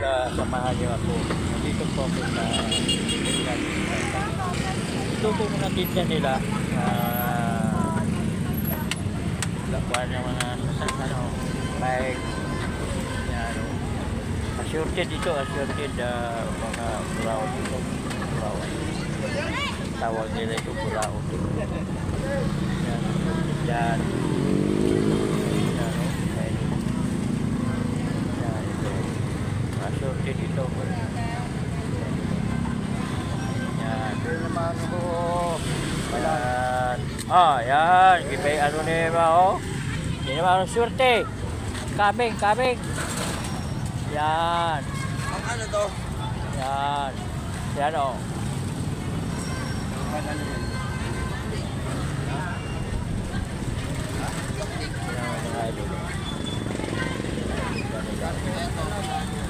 pag-samahan niyo ako. Dito po ako sa Ito po mga tinda nila. Ah, lakuan ng mga ano, bike. Ano. Assured dito, assured uh, mga buraw dito. Buraw. Tawag nila ito buraw. Yan, yan. Yan, no? Ay, yan, ito. Assured dito. Yan. Ito naman ko. Yan. Ah, yan. Ibay ano ni ba, oh. Hindi naman ang surte. Kaming, kaming. Yan. Ang ano to? Yan. Yan, oh. Ang ano yun? Yan, mga idol. Kung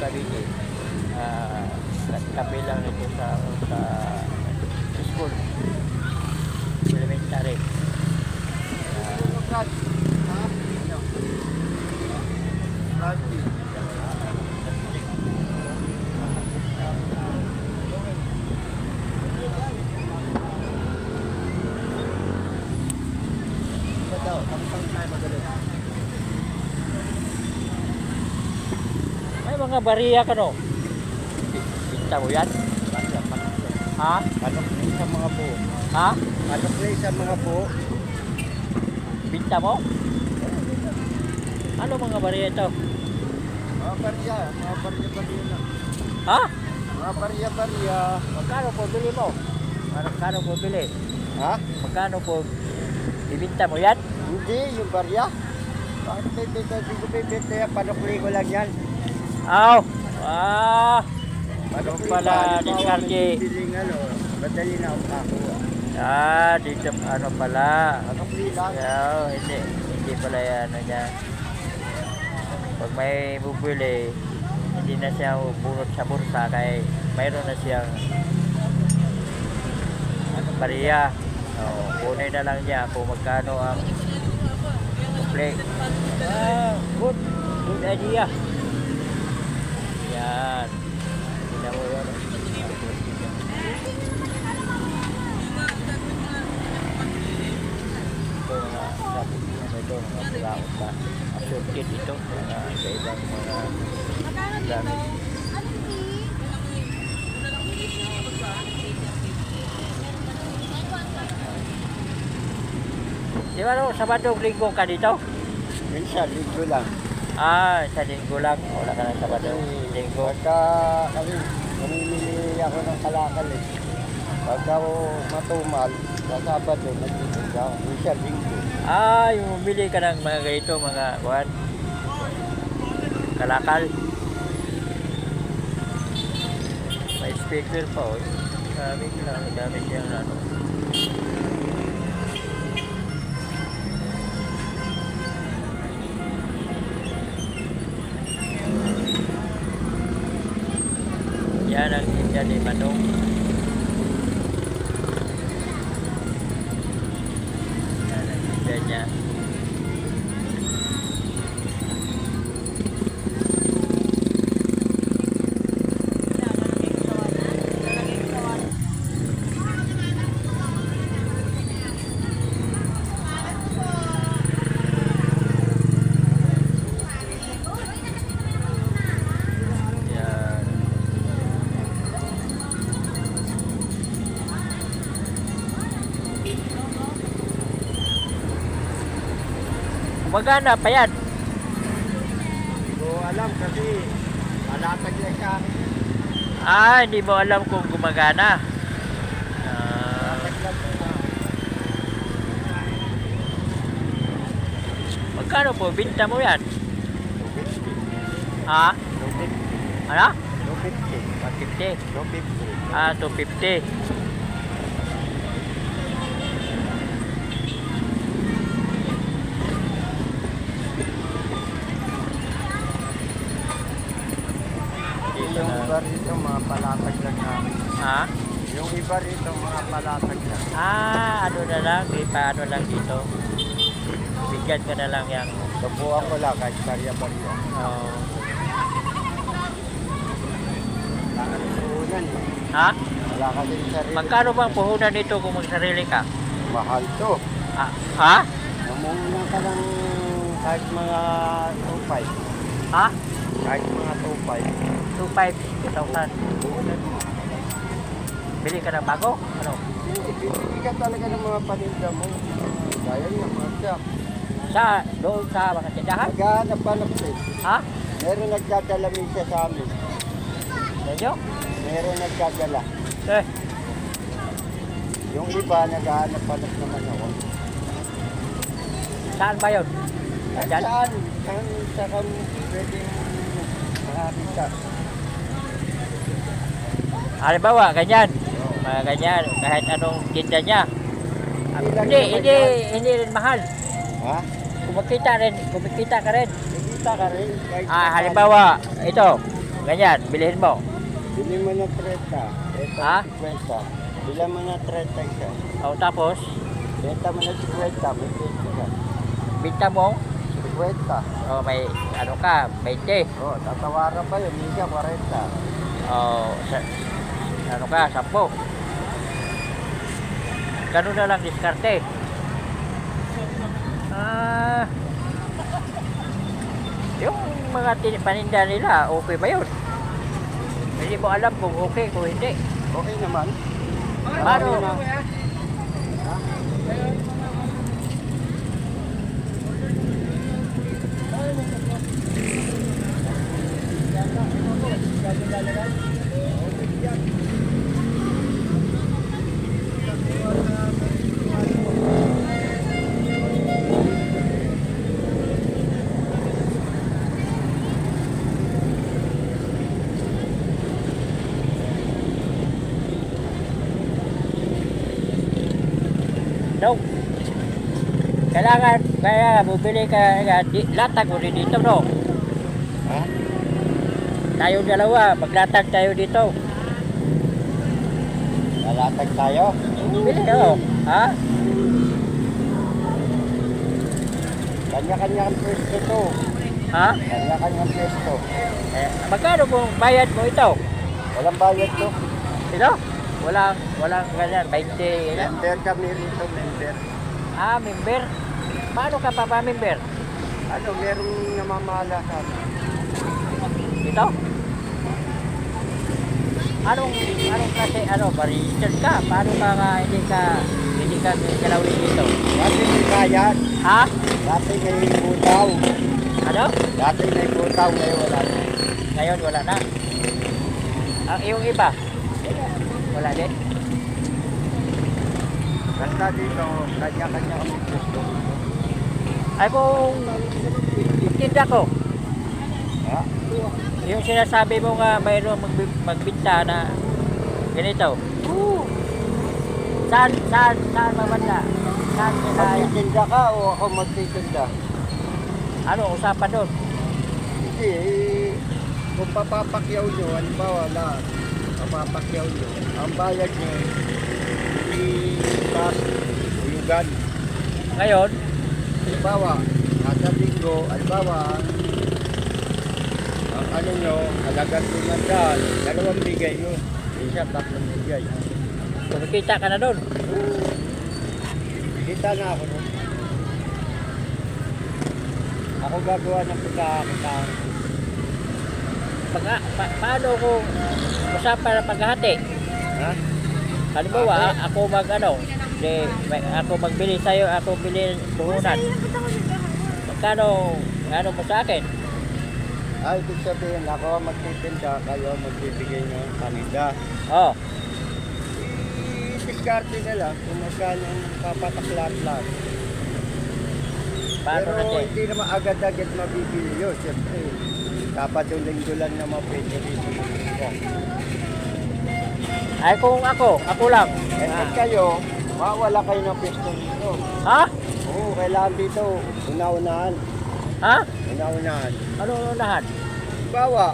तरीके bariya ka no? Pinta mo yan? Ha? Ano play sa mga po? Ha? Ano play sa mga po? Binta mo? Ano mga bariya ito? Mga barya, mga barya-barya lang. Ha? Mga barya-barya. Magkano po bili mo? Magkano po bili? Ha? Magkano po bibinta mo yan? Hindi, yung barya. Bakit bibenta? Hindi ko bibenta yan. Panukli ko lang yan. Aw! Ah! Panukli pala, pa. ni Charlie. ano, madali na ako kakuha. Ah, dito ano pala. Panukli lang. Kaya, hindi, hindi pala yan, ano niya. Pag may bubili, hindi na siya bunot sa bursa kaya mayroon na siyang bariya. Oh, kunin na lang niya kung magkano ang play. Ah, good. Good idea. Yan. Tingnan mo yan. Ito mga sabi ano ito, mga pulaot na assorted ito. Mga iba-ibang mga gamit. Di ba no, Sabado linggo ka dito? Minsan, linggo lang. Ah, sa linggo lang. Wala ka ng Sabado. Linggo. Pagka kami, namimili ako ng kalakal eh. Pagka ako matumal, sa Sabado, nagtitinda ako. Minsan, linggo. Ah, yung bumili ka ng mga ganito, mga kuhan. Kalakal. May speaker pa, oh. Sabi ko lang, gamit yung ano. Ang tinda ni Manong. Yan Gumagana pa yan. Hindi ko alam kasi alatag lang sa akin. Ah, hindi mo alam kung gumagana. Ah, akin. Magkano po? Binta mo yan? 250. Ha? 250. Ano? 250. 150. 250. Ah, 250. Palatag lang namin. Ha? Yung iba rito, mga palatag lang. Ah, ano na lang, di pa ano lang dito. Bigyan ka na lang yan. Subukan ko lang kahit barya-barya. Oh. Puhunan eh. Ha? Wala ka rin sarili. Magkano bang puhunan nito kung magsarili ka? Mahal to. Ah, ha? Namuna ka ng kahit mga 2.5. Ha? Kahit mga 2.5. 2,500, 2,000. Puhunan mo. Bili ka ng bago? Ano? Hindi ka talaga ng mga paninda mo. Gaya niya, mga siya. Sa, doon sa mga tindahan? Naghahanap-hanap din. Ha? Meron nagdadala minsan sa amin. Medyo? Meron nagdadala. Eh, Yung iba, naghahanap-hanap naman ako. saan ba yun? Kahit Saan? saan? Saan sa kam pwedeng makakita. Halimbawa, ganyan. Mga ganyan, kahit anong tinda niya. Ah, Hindi Hindi, hindi, hindi rin mahal. Ha? Kumikita rin, kumikita ka rin. Nakita ka rin. Kahit Ah, saan. halimbawa, ito, ganyan, bilhin mo. Bili mo ng 30. Ito Ha? 50. Bili mo ng 30 isa. O tapos, Benta mo ng 50. May 20 ka. binta mo, 50. o may, ano ka, 20. Oh, tatawaran pa yun. Minsan 40. O, sa, ano ka, 10. Ganun na lang diskarte. Ah, yung mga paninda nila, okay ba yun? Hindi mo alam kung okay kung hindi. Okay naman. Paano? Marami na. No. Kailangan, kaya bumili ka, ka di, latag mo rin dito, no? Ha? Tayo dalawa, maglatag tayo dito. Lalatag tayo. Bili oh. Ha? Kanya-kanya ang pwesto to. Ha? Kanya-kanya ang pwesto. Eh, magkano kung bayad mo ito? Walang bayad to. Sino? Walang, walang ganyan, 20. ganyan. Member kami rito, member. Ah, member? Paano ka pa pa member? Ano, merong namamala sa amin. Ito? Anong, anong klase, ano, barista ka? Paano ka nga hindi ka, hindi ka galawin dito? Dati may bayad. Ha? Dati may butaw. Ano? Dati may butaw, ngayon wala na. Ngayon wala na. Ang yung iba? Wala din. Basta dito, kanya-kanya kami pwesto. Ay kung tinda ko, Ha? yung sinasabi mo nga mayroong magbi- magbinta na ganito. Saan, saan, saan mabanda? Saan nila, Magtitinda ka o ako magtitinda? ano, usapan doon? Hindi, eh, kung papapakyaw nyo, halimbawa lahat, papapakyaw nyo, ang bayad nyo, pas, uyugan. Ngayon, Halimbawa, nasa linggo, halimbawa, ang ano nyo, halagang limandaan, dalawang bigay nyo, isa tatlong bigay. kumikita ka na doon. Kita na ako nun. Ako gagawa ng pagkakakitaan. Pag, pa, paano kung usapan na paghahati? Ha? Halimbawa, a- ako mag ano, di, may, ako magbili sa'yo, ako bili puhunan. Magkano, ano mo sa akin? Ay, ibig sabihin, ako magtitinda, kayo magbibigay ng kanida. Oh, I-discarte na lang kung magkano ang papataklat lang. paano Pero natin? hindi naman agad-agad mabibili yun. Siyempre, dapat yung linggo lang naman pwede rin yun. Ay kung ako, ako lang. Eh, Ah. kayo, mawala kayo ng pwesto dito. Ha? Oo, kailangan dito, una-unahan. Ha? Una-unahan. Ano unahan? Bawa,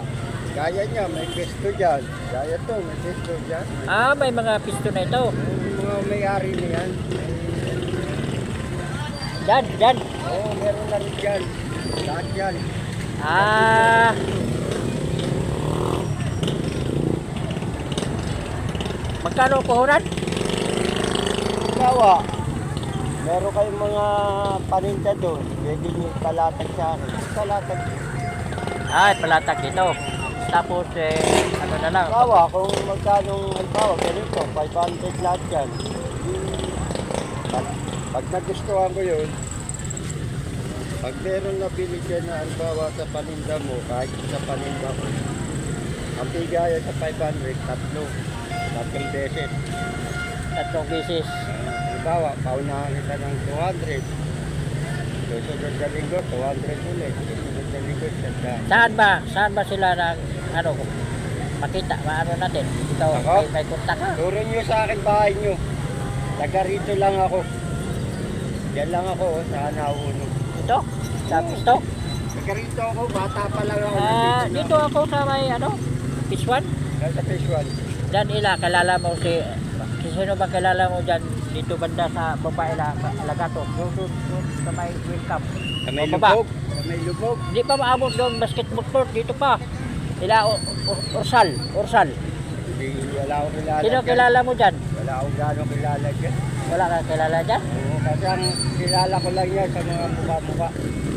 gaya niya, may pwesto dyan. Gaya to, may pwesto dyan. Ah, may mga pisto na ito. Yung mga may-ari niyan. Dyan, dyan. Oo, meron na rin dyan. Lahat yan. Ah. Magkano puhunan? Bawa, meron kayong mga paninda doon. Pwede niyo palatag sa akin. Palatag. Ay, palatag dito. Tapos, eh, ano na lang. Bawa, kung magkano, halimbawa, ganito, 500 lahat yan. Pag, pag nagustuhan ko yun, pag meron na binigyan na halimbawa sa paninda mo, kahit sa paninda ko, ang bigay sa 500, tatlo. Tatlong beses. Tatlong bisis. Halimbawa, paunahan kita ng 200. Susunod na linggo, 200 ulit. Susunod na linggo, 100. Saan ba? Saan ba sila nang, ano, makita, maano natin? Ikaw, Ako? may, may kontak ka. Turo nyo sa akin bahay nyo. Taga rito lang ako. Yan lang ako, oh, sa nauuno. Ito? Sa pisto? Taga rito ako, bata pa lang ako. Ah, dito ako sa may, ano, Piswan? lang. Sa visual. Diyan ila, kalala mo si, si sino ba kilala mo dyan dito banda sa babae la, Lagato? Doon, doon, doon, sa may welcome. Sa may lubog. Sa may lubog. Hindi pa maabot doon basketball court, dito pa. Ila, Orsal, Orsal. Hindi, wala akong kilala. Sino kilala mo dyan? Wala akong gano'ng kilala dyan. Wala ka kilala dyan? Oo, kasi ang kilala ko lang yan sa mga mukha-mukha.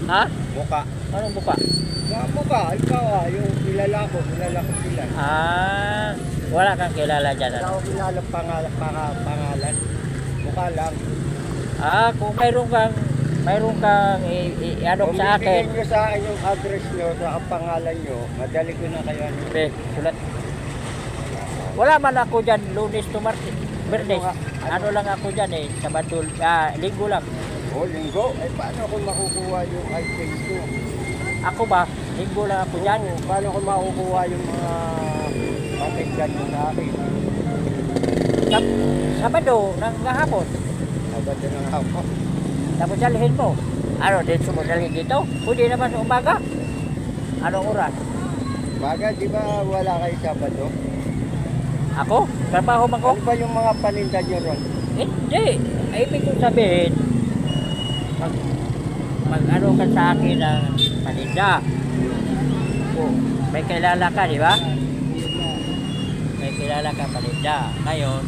Ha? Mukha. Anong buka? Mga mukha, ikaw ah, yung kilala ko, kilala ko sila. Ah, wala kang kilala dyan. Wala Ano? akong kilala pangalan, pangalan, pangalan. Mukha lang. Ah, kung mayroon kang, mayroon kang i- i- ano Kung sa akin, bibigyan nyo sa akin yung address nyo sa ang pangalan nyo, madali ko na kayo ano. Be, sulat. Wala man ako dyan, lunes to martes, birthday. Ano lang ako dyan eh, Sabado, ah, linggo lang. O, linggo. Eh, paano ko makukuha yung item ko? Ako ba, linggo lang ako dyan. Oo, paano ko makukuha yung mga patigyan mo sa akin? Sab Sabado, ng hapon. Na lang ako. Tapos dalhin mo. Ano, dito mo dalhin dito? Pwede naman sa umaga. Anong oras? Baga, di ba wala kayo Sabado? Ako? Trabaho man ko? Ano ba yung mga paninda nyo ron? Hindi. Ay, ibig kong sabihin, mag, mag ano ka sa akin ng paninda. Oh, may kilala ka, di ba? May kilala ka paninda. Ngayon,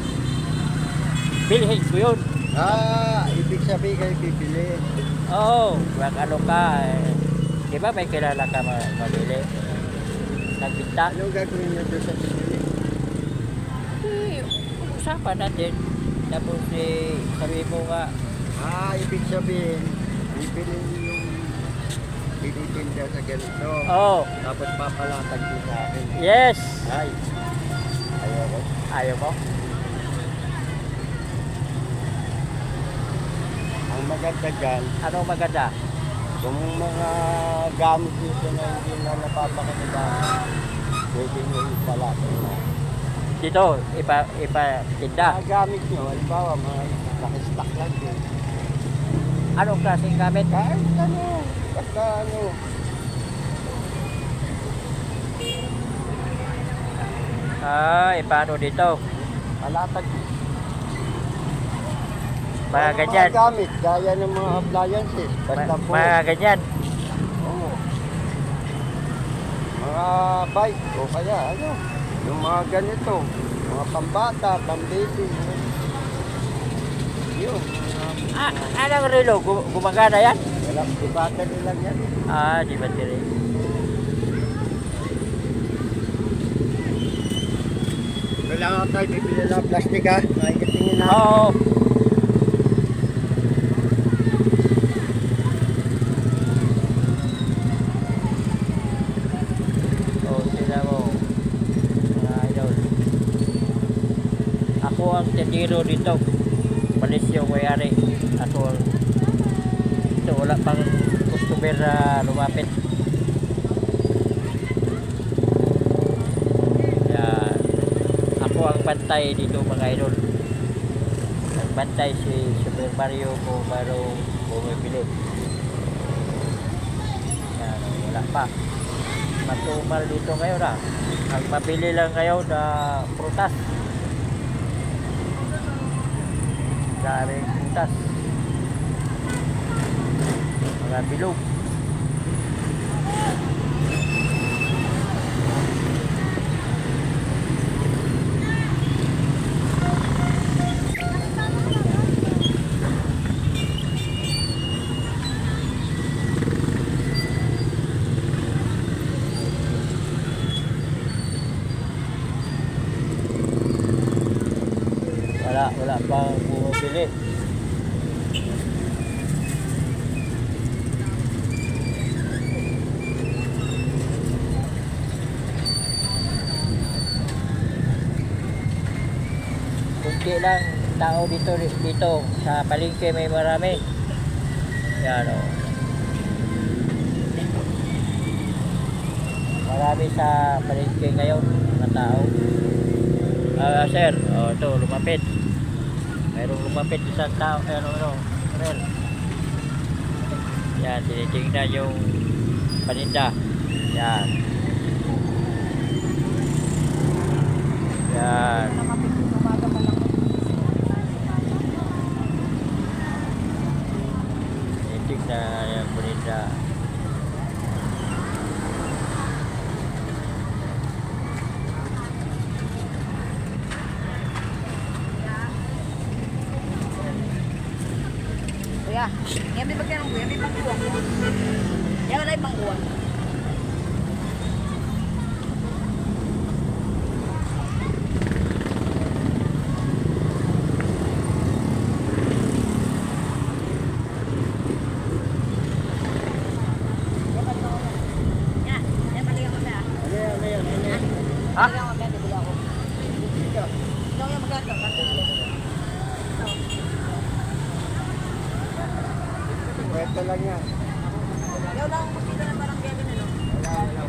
bilhin ko yun. Ah, ibig sabihin kayo bibili. Oo, oh, mag ano ka, eh, di ba may kilala ka ma- mabili? Nagbinta? Anong gagawin nyo doon sa bibili? Eh, usapan natin. Tapos eh, sabi mo nga, Ah, ibig sabihin, bibili yung tinitinda sa ganito. oh, Tapos papalatag nyo sa akin. yes! Ay, ayoko. Ayaw mo? Ang maganda dyan, Anong maganda? Yung mga gamit dito na hindi na napapakinabangan, pwede nyo ipalapit na. Dito, ipa, ipa tinda. Mga gamit nyo, halimbawa, mga nakastock lang din. Anong klaseng gamit? Kahit ano, basta ano, Ah, ipaano dito? palatag. Mga ganyan. Mga gamit, gaya ng mga appliances, basta Ma- po. mga ganyan. Oo. Mga bike, o kaya ano, yung mga ganito, mga pambata, pambaby. Yun, Ah, anong relo? Gu- Gumagana yan? wala, di battery lang yan. Ah, di ba tiri? Kailangan tayo bibili ng plastic ha. Makikitingin na. Oo. Oh, sila mo. Mga idol. Ako ang tendero dito. Mayari. Ako ang dito, wala pang customer na lumapit. Yan. Ako ang bantay dito mga idol. Nagbantay si Super Mario kung marong bumibili. Yan, wala pa. Matumal dito ngayon ah. Ang mabili lang ngayon na prutas. Daming prutas. Mga bilog. Wala, wala pang bumibili. Kunti lang tao dito dito sa palengke may marami. Yan o. Marami sa palengke ngayon mga tao. Ah, sir, oh, ito, lumapit. Mayroong lumapit isang tao, eh, ano, ano, sir. Yan, tinitingnan yung paninda. Yan. Tinitingnan yung paninda. Kuya, yan may bagyan ng kuya, may pangkuwang. Yan wala yung pangkuwang. Yan, yan balikan ko na. Ano yan, ano yan, ano yan? Ha? Balikan ko na, bibili ako. Ikaw yung maganda, kasi Kwento lang yan. Ikaw lang ang makita ng parang ganyan, ano? Wala, wala.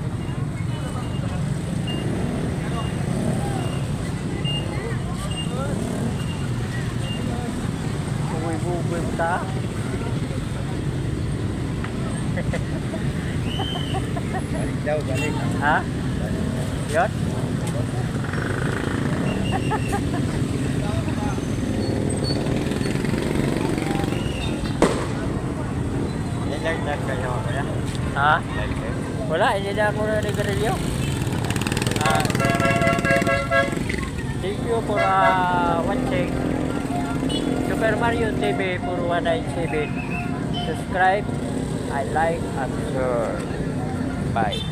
Bugoy-bugoy mo ta. Balik daw, balik. Ha? Yun? Nilagdag kayo, kaya? Ha? Wala, hindi na ako na nagarilyo. Ah, thank you for uh, watching Super Mario TV for 197. Subscribe, I like, and share. Bye.